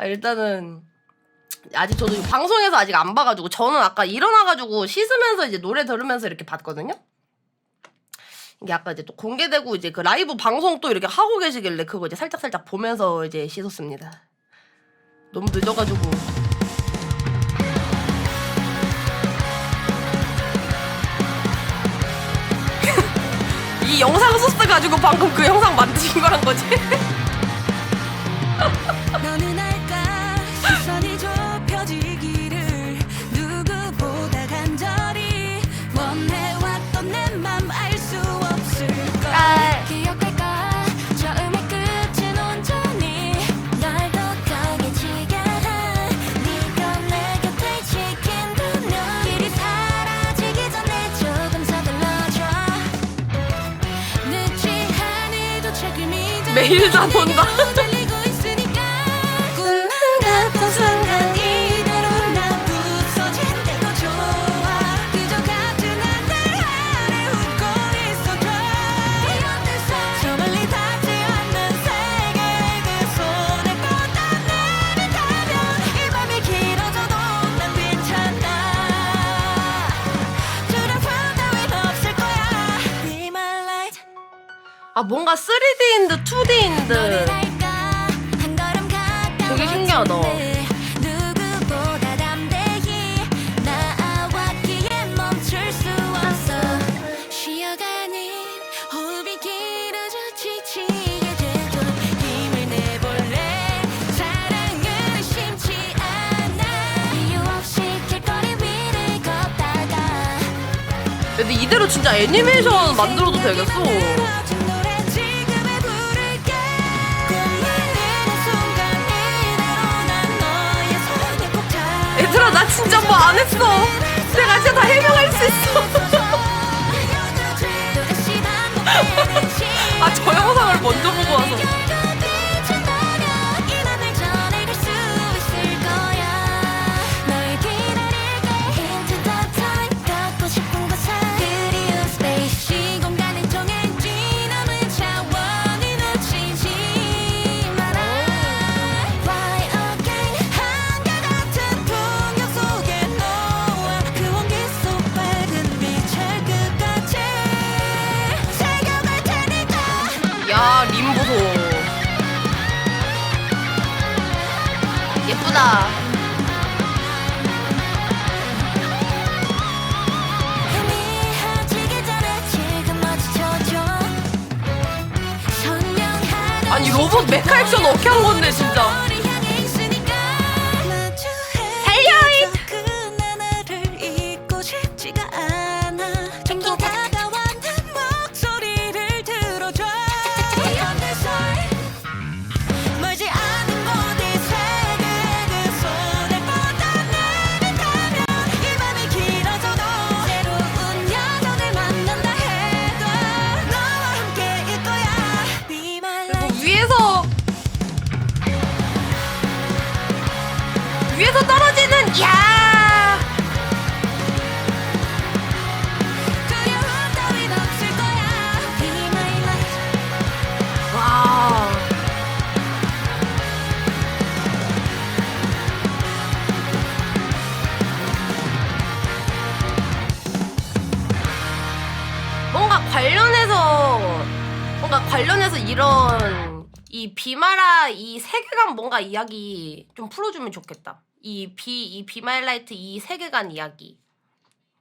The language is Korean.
아, 일단은 아직 저도 방송에서 아직 안 봐가지고 저는 아까 일어나가지고 씻으면서 이제 노래 들으면서 이렇게 봤거든요. 이게 아까 이제 또 공개되고 이제 그 라이브 방송 또 이렇게 하고 계시길래 그거 이제 살짝 살짝 보면서 이제 씻었습니다. 너무 늦어가지고. 이 영상 소스 가지고 방금 그 영상 만드신 거란 거지? 매일 다 본다. 지 않아. 이유 없이 길거리 위를 걷다가 근데 이대로 진짜 애니메이션 만들어도 되겠어 진짜 뭐 안 했어. 내가 진짜 다 해명할 수 있어. 아저영 예쁘다 선명하던 아니 로봇 메카 액션 어떻게 한 건데 진짜 위에서 떨어지는 야. 뭔가 관련해서 뭔가 관련해서 이런 이 비마라 이 세계관 뭔가 이야기 좀 풀어주면 좋겠다. 이 비 이 비말라이트 이 세계관 이야기.